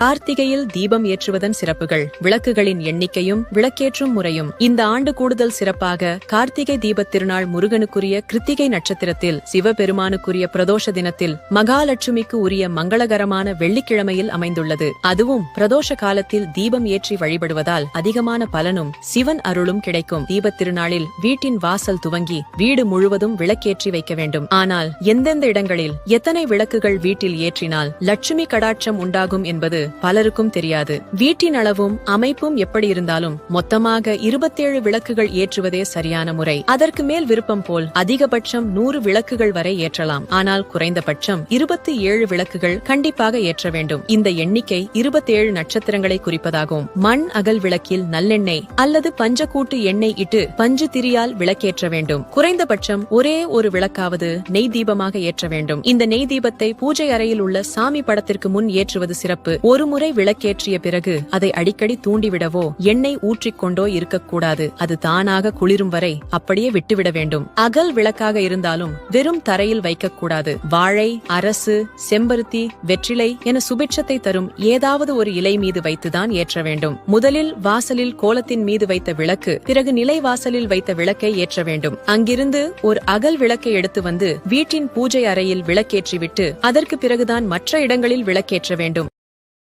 கார்த்திகையில் தீபம் ஏற்றுவதன் சிறப்புகள் விளக்குகளின் எண்ணிக்கையும் விளக்கேற்றும் முறையும். இந்த ஆண்டு கூடுதல் சிறப்பாக கார்த்திகை தீபத் திருநாள் முருகனுக்குரிய கிருத்திகை நட்சத்திரத்தில் சிவபெருமானுக்குரிய பிரதோஷ தினத்தில் மகாலட்சுமிக்கு உரிய மங்களகரமான வெள்ளிக்கிழமையில் அமைந்துள்ளது. அதுவும் பிரதோஷ காலத்தில் தீபம் ஏற்றி வழிபடுவதால் அதிகமான பலனும் சிவன் அருளும் கிடைக்கும். தீபத் திருநாளில் வீட்டின் வாசல் துவங்கி வீடு முழுவதும் விளக்கேற்றி வைக்க வேண்டும். ஆனால் எந்தெந்த இடங்களில் எத்தனை விளக்குகள் வீட்டில் ஏற்றினால் லட்சுமி கடாட்சம் உண்டாகும் என்பது பலருக்கும் தெரியாது. வீட்டின் அளவும் அமைப்பும் எப்படி இருந்தாலும் மொத்தமாக இருபத்தேழு விளக்குகள் ஏற்றுவதே சரியான முறை. அதற்கு மேல் விருப்பம் போல் அதிகபட்சம் நூறு விளக்குகள் வரை ஏற்றலாம். ஆனால் குறைந்தபட்சம் இருபத்தி ஏழு விளக்குகள் கண்டிப்பாக ஏற்ற வேண்டும். இந்த எண்ணிக்கை இருபத்தேழு நட்சத்திரங்களை குறிப்பதாகும். மண் அகல் விளக்கில் நல்லெண்ணெய் அல்லது பஞ்சக்கூட்டு எண்ணெய் இட்டு பஞ்சு திரியால் விளக்கேற்ற வேண்டும். குறைந்தபட்சம் ஒரே ஒரு விளக்காவது நெய் தீபமாக ஏற்ற வேண்டும். இந்த நெய் தீபத்தை பூஜை அறையில் உள்ள சாமி படத்திற்கு முன் ஏற்றுவது சிறப்பு. ஒருமுறை விளக்கேற்றிய பிறகு அதை அடிக்கடி தூண்டிவிடவோ எண்ணெய் ஊற்றிக்கொண்டோ இருக்கக்கூடாது. அது தானாக குளிரும் வரை அப்படியே விட்டுவிட வேண்டும். அகல் விளக்காக இருந்தாலும் வெறும் தரையில் வைக்கக்கூடாது. வாழை அரசு செம்பருத்தி வெற்றிலை என சுபிட்சத்தை தரும் ஏதாவது ஒரு இலை மீது வைத்துதான் ஏற்ற வேண்டும். முதலில் வாசலில் கோலத்தின் மீது வைத்த விளக்கு பிறகு நிலை வாசலில் வைத்த விளக்கை ஏற்ற வேண்டும். அங்கிருந்து ஒரு அகல் விளக்கை எடுத்து வந்து வீட்டின் பூஜை அறையில் விளக்கேற்றிவிட்டு அதற்கு பிறகுதான் மற்ற இடங்களில் விளக்கேற்ற வேண்டும்.